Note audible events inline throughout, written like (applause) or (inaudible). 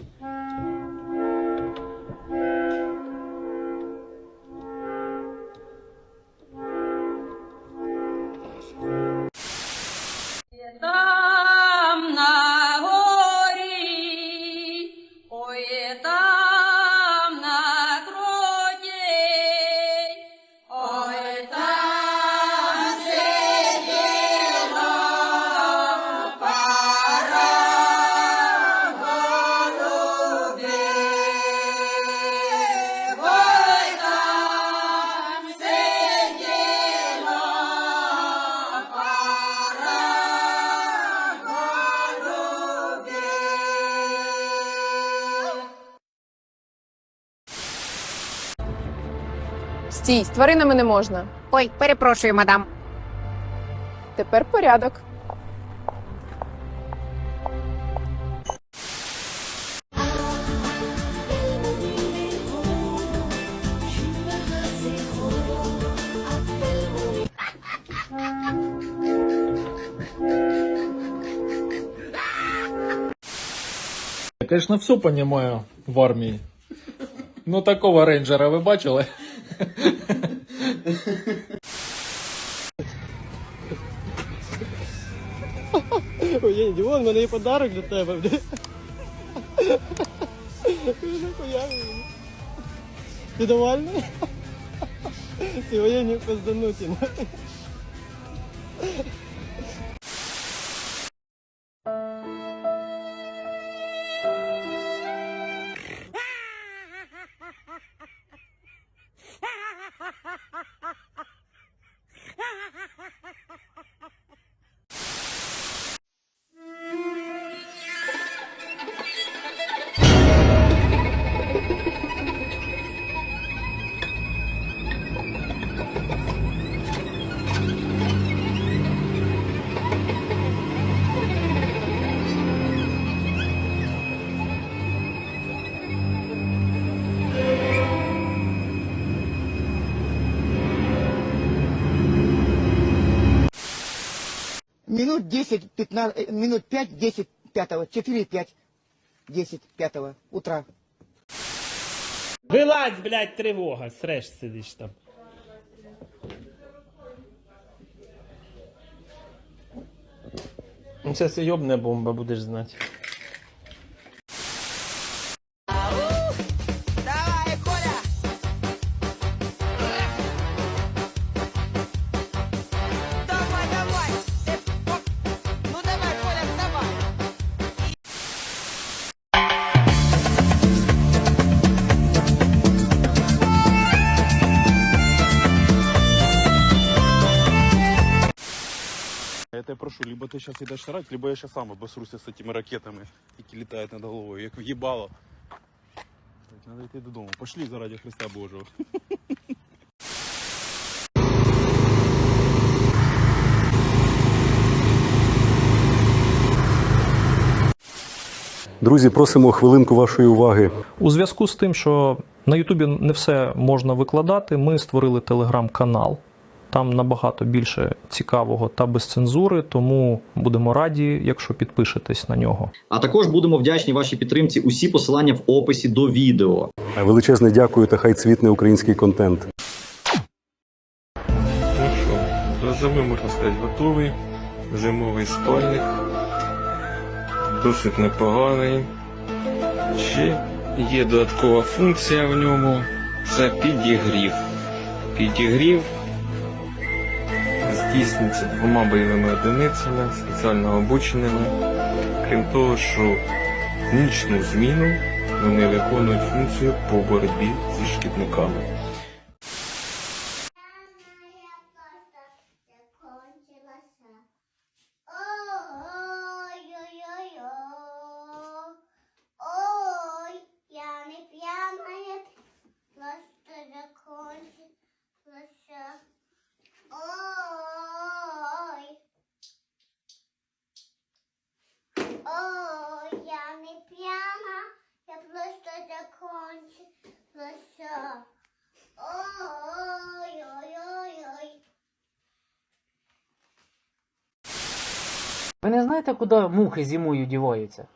Там Стій, з тваринами не можна. Ой, перепрошую, мадам. Тепер порядок. Я, конечно, все понимаю в армии. Ну, такого рейнджера ви бачили? Ой, я Дімон, в мене є подарок для тебе. Ти довольний? Сьогодні пиздануті. Минут 10, 15, э, минут 5, 10, 5, 4, 5, 10, 5 утра. Вилазь, блядь, тривога, среш сидиш там. Зараз йобне бомба, будеш знати. Я тебя прошу, либо ты сейчас идешь срать, либо я сейчас сам обосрусь с этими ракетами, які літають над головою, як в'їбало. Так, надо йти додому. Пошли заради Христа Божого. (laughs) Друзі, просимо хвилинку вашої уваги. У зв'язку з тим, що на Ютубі не все можна викладати, ми створили телеграм-канал. Там набагато більше цікавого та без цензури, тому будемо раді, якщо підпишетесь на нього. А також будемо вдячні вашій підтримці. Усі посилання в описі до відео. Величезне дякую та хай цвітне український контент. Ну що, до зими, можна сказати, готовий. Зимовий спальник. Досить непоганий. Ще є додаткова функція в ньому. Це підігрів. Підігрів здійснюється двома бойовими одиницями, спеціально обученими. Крім того, що нічну зміну вони виконують функцію по боротьбі зі шкідниками. Моя паста закончилася. Ой-ой-ой-ой. Ой, я не пьяная, просто закончилася. Ой. Ой, я не пьяна, я просто закончилася. Ой-ой-ой-ой. Ви не знаєте, куди мухи зимою діваються?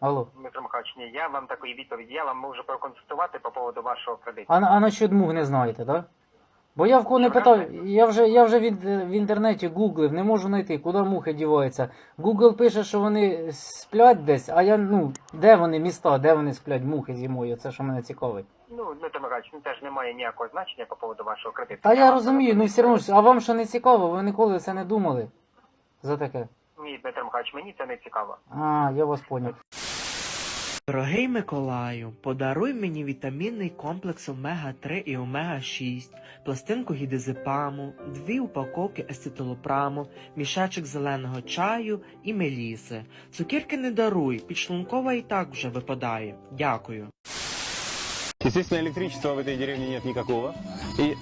Алло. Дмитро Михайлович, ні, я вам такої відповіді, я вам можу проконсультувати по поводу вашого кредиту. А, а насчет мух не знаєте, так? Бо я в кого не питав, я вже, я вже від, в інтернеті гуглив, не можу знайти, куди мухи діваються. Google пише, що вони сплять десь, а я, ну, де вони міста, де вони сплять, мухи зимою, це що мене цікавить. Ну, Дмитро Михайлович, ну теж немає ніякого значення по поводу вашого кредиту. Та я розумію, ну все одно, ж, а вам що не цікаво, ви ніколи це не думали за таке? Ні, Дмитро Михайлович, мені це не цікаво. А, я вас поняв. Дорогий Миколаю, подаруй мені вітамінний комплекс омега-3 і омега-6, пластинку гідезепаму, дві упаковки естетилопраму, мішечок зеленого чаю і меліси. Цукерки не даруй, підшлункова і так вже випадає. Дякую. Естественно, электричества в этой деревне нет никакого. И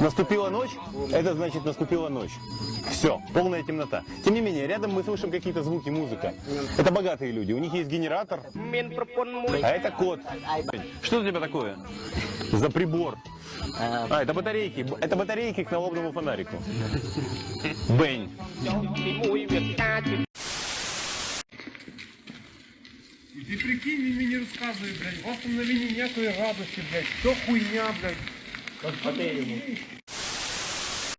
наступила ночь, это значит наступила ночь. Все, полная темнота. Тем не менее, рядом мы слышим какие-то звуки, музыка. Это богатые люди, у них есть генератор. А это кот. Что у тебя такое? За прибор. А, это батарейки. Это батарейки к налобному фонарику. Ти прикинь, він мені розказує, блядь, у вас там на війні ніякої радості, блядь, все хуйня, блядь.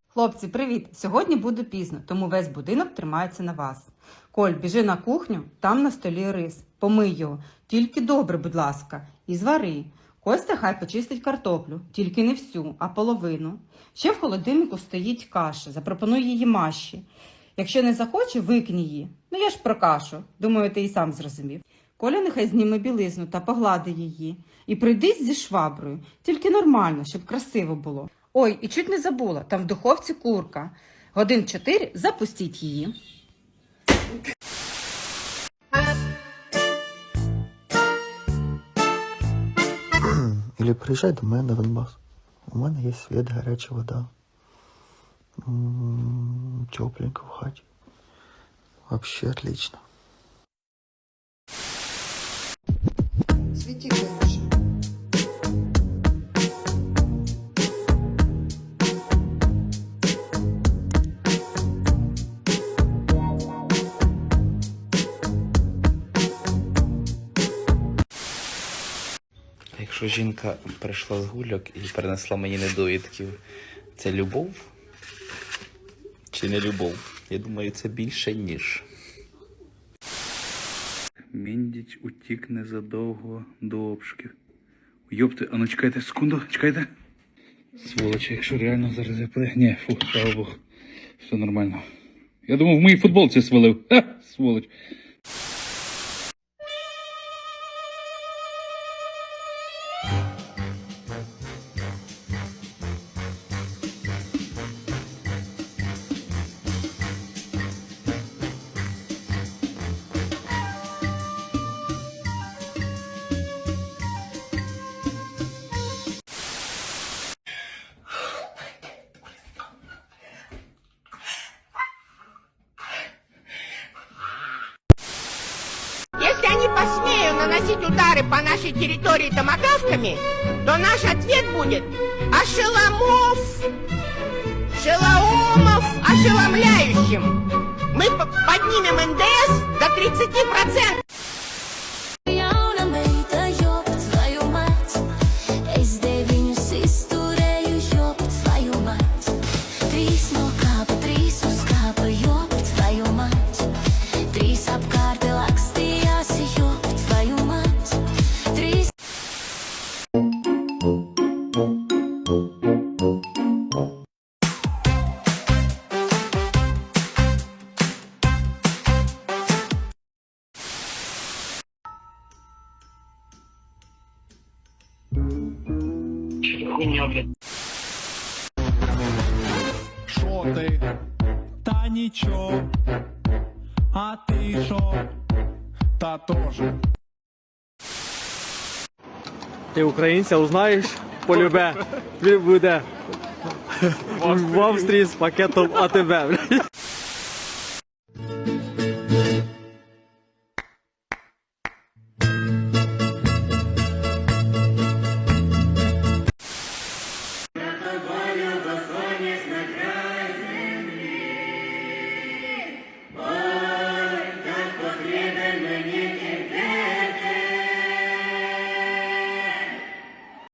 Хлопці, привіт! Сьогодні буду пізно, тому весь будинок тримається на вас. Коль, біжи на кухню, там на столі рис. Помий його, тільки добре, будь ласка, і звари. Костя хай почистить картоплю, тільки не всю, а половину. Ще в холодильнику стоїть каша, запропонуй її Маші. Якщо не захоче, викинь її. Ну я ж про кашу. Думаю, ти і сам зрозумів. Коля нехай зніме білизну та поглади її. І прийди зі шваброю, тільки нормально, щоб красиво було. Ой, і чуть не забула, там в духовці курка. Годин чотири запустіть її. Или приїжджай до мене на Донбас. У мене є світ, гаряча вода. Тепленько в хаті. Вообще отлично. Якщо жінка прийшла з гульок і принесла мені недоїдків, це любов? Чи не любов? Я думаю, це більше, ніж. Міндіч утік незадовго до обшуків. Йопти, а ну чекайте секунду, чекайте. Сволочі, якщо реально зараз я. Ні, фу, слава Богу. Все нормально. Я думав, в моїй футболці свалив. Ха, сволоч. Посмеют наносить удары по нашей территории томагавками, то наш ответ будет ошеломов, шелоумов, ошеломляющим. Мы поднимем НДС до 30%. Що ти? Та нічого. А ти шо? Та тоже. Ти українця узнаєш? Полюбе. Він буде в Австрії з пакетом АТБ.